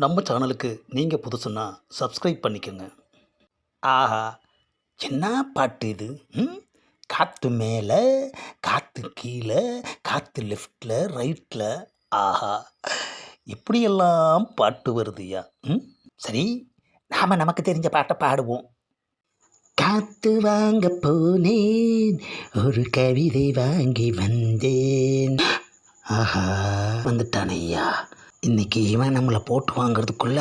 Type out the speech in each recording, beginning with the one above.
நம்ம சேனலுக்கு நீங்கள் புதுசுன்னா சப்ஸ்கிரைப் பண்ணிக்கோங்க. ஆஹா என்ன பாட்டு இது? ம்? காற்று மேலே காற்று கீழே காற்று லெஃப்டில் ரைட்டில் ஆஹா இப்படியெல்லாம் பாட்டு வருதுயா ம்? சரி நாம் நமக்கு தெரிஞ்ச பாட்டை பாடுவோம். காத்து வாங்க போனேன் ஒரு கவிதை வாங்கி வந்தேன். ஆஹா வந்துட்டானையா ஐயா இன்னைக்கு இவன் நம்மளை போட்டு வாங்குறதுக்குள்ள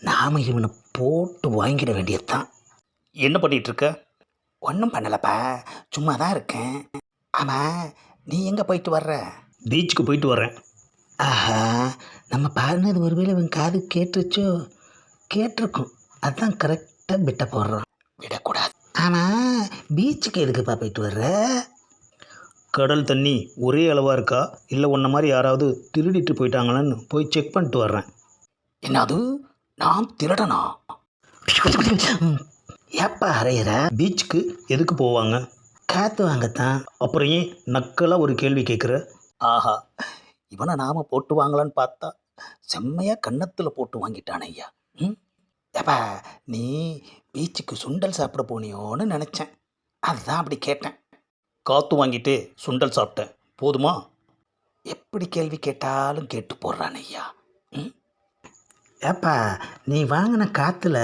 நாம இவனை போட்டு வாங்கிட வேண்டியதுதான். என்ன பண்ணிட்டு இருக்க ஒன்றும் பண்ணலப்பா. சும்மா தான் இருக்கேன். ஆமாம் நீ எங்கே போயிட்டு வர்ற? பீச்சுக்கு போயிட்டு வர்றேன். ஆஹா நம்ம பாடினது ஒருவேளை இவன் காது கேட்டுருச்சோ? கேட்டிருக்கும். அதான் கரெக்டாக பிட்ட போடுறான். விடக்கூடாது. ஆமாம் பீச்சுக்கு எதுக்குப்பா போயிட்டு வர்ற? கடல் தண்ணி ஒரே அளவாக இருக்கா? இல்லை உன்ன மாதிரி யாராவது திருடிட்டு போயிட்டாங்களான்னு போய் செக் பண்ணிட்டு வர்றேன். என்னது? நான் திருடனா? ஏப்பா அறையிற? பீச்சுக்கு எதுக்கு போவாங்க? காற்று வாங்கத்தான். அப்புறம் ஏன் நக்கலாக ஒரு கேள்வி கேட்குற ஆஹா இவனை நாம் போட்டு வாங்கலான்னு பார்த்தா செம்மையாக கன்னத்தில் போட்டு வாங்கிட்டான் ஐயா. ம்? ஏப்பா நீ பீச்சுக்கு சுண்டல் சாப்பிட போனியோன்னு நினச்சேன். அதுதான் அப்படி கேட்டேன். காற்று வாங்கிட்டு சுண்டல் சாப்பிட்டேன். போதுமா? எப்படி கேள்வி கேட்டாலும் கேட்டு போடுறான் ஐயா. ம்? ஏப்பா நீ வாங்கின காற்றுல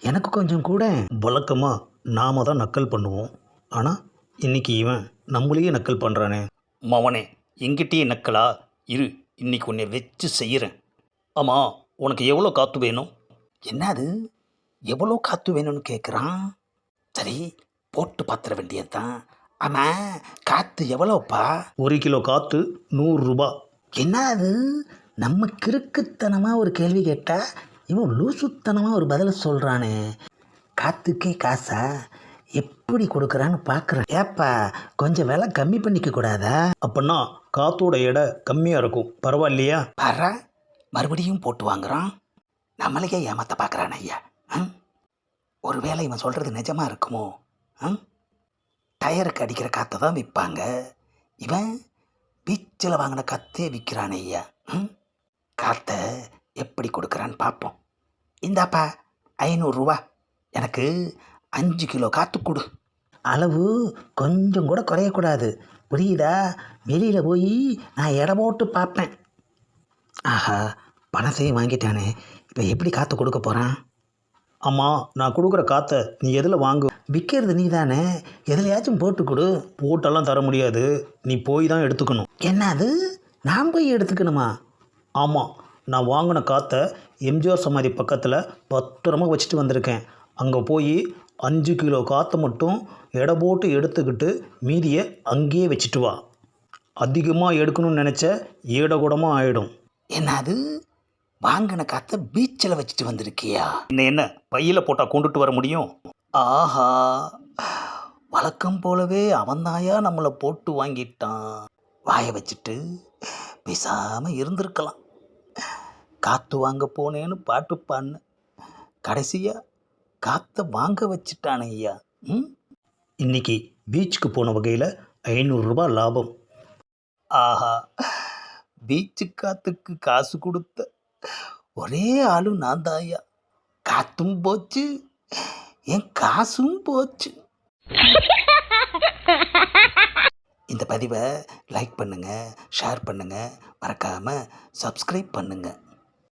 எனக்கு கொஞ்சம் கூட. வழக்கமாக நாம தான் நக்கல் பண்ணுவோம். ஆனால் இன்னைக்கு இவன் நம்மளையே நக்கல் பண்ணுறானே மவனே எங்கிட்டயே நக்கலா? இரு இன்னைக்கு உன்னை வச்சு செய்கிறேன் ஆமாம் உனக்கு எவ்வளோ காற்று வேணும்? என்னது? எவ்வளோ காற்று வேணும்னு கேட்குறான் சரி போட்டு பார்த்துட வேண்டியது தான் ஆமாம் காற்று எவ்வளோப்பா? ஒரு கிலோ காற்று நூறுரூபா என்ன அது நம்ம கிறுக்குத்தனமாக ஒரு கேள்வி கேட்டால் இவன் லூசுத்தனமாக ஒரு பதில் சொல்கிறானே காற்றுக்கே காசா? எப்படி கொடுக்குறான்னு பார்க்குறேன் ஏப்பா கொஞ்சம் விலை கம்மி பண்ணிக்க கூடாதா? அப்படின்னா காத்தோட எடை கம்மியாக இருக்கும். பரவாயில்லையா? பாரு மறுபடியும் போட்டு வாங்குறான். நம்மளையே ஏமாத்த பார்க்குறான் ஐயா? ஒருவேளை இவன் சொல்கிறது நிஜமாக இருக்குமோ? ம்? டயருக்கு அடிக்கிற காற்றை தான் விற்பாங்க. இவன் பீச்சில் வாங்கின காற்றே விற்கிறான் ஐயா. ம்? காற்றை எப்படி கொடுக்குறான்னு பார்ப்போம் இந்தாப்பா ஐநூறுரூவா எனக்கு அஞ்சு கிலோ காற்று கொடு. அளவு கொஞ்சம் கூட குறையக்கூடாது. புரியுதா? வெளியில் போய் நான் இடம் போட்டு பார்ப்பேன் ஆஹா பணத்தையும் வாங்கிட்டானே. இப்போ எப்படி காற்று கொடுக்க போகிறான் ஆமாம் நான் கொடுக்குற காற்றை நீ எதில் வாங்கு? விற்கிறது நீ தானே எதுலையாச்சும் போட்டு கொடு. போட்டெல்லாம் தர முடியாது. நீ போய் தான் எடுத்துக்கணும். என்ன அது நான் போய் எடுத்துக்கணுமா? ஆமாம் நான் வாங்கின காற்றை எம்ஜிஆர் சமாதி பக்கத்தில் பத்திரமா வச்சுட்டு வந்திருக்கேன். அங்கே போய் அஞ்சு கிலோ காற்றை மட்டும் எடை போட்டு எடுத்துக்கிட்டு மீதியை அங்கேயே வச்சுட்டு வா. அதிகமாக எடுக்கணும்னு நினச்ச ஏடகுடமாக ஆகிடும் என்னது? வாங்கின காற்றை பீச்சில் வச்சுட்டு வந்திருக்கியா? என்ன என்ன பையில் போட்டால் கொண்டுட்டு வர முடியும்? ஆஹா வழக்கம் போலவே அவன்தாயா நம்மளை போட்டு வாங்கிட்டான். வாயை வச்சுட்டு பேசாமல் இருந்திருக்கலாம். காற்று வாங்க போனேன்னு பாட்டு பாடின. கடைசியாக காற்றை வாங்க வச்சுட்டானே ஐயா. ம்? இன்னைக்கு பீச்சுக்கு போன வகையில் ஐநூறுரூபா லாபம். ஆஹா பீச்சு காத்துக்கு காசு கொடுத்த ஒரே ஆளும் நான் தாயா காத்தும் போச்சு. என் காசும் போச்சு. இந்த பதிவை லைக் பண்ணுங்கள் ஷேர் பண்ணுங்கள் மறக்காமல் சப்ஸ்கிரைப் பண்ணுங்கள்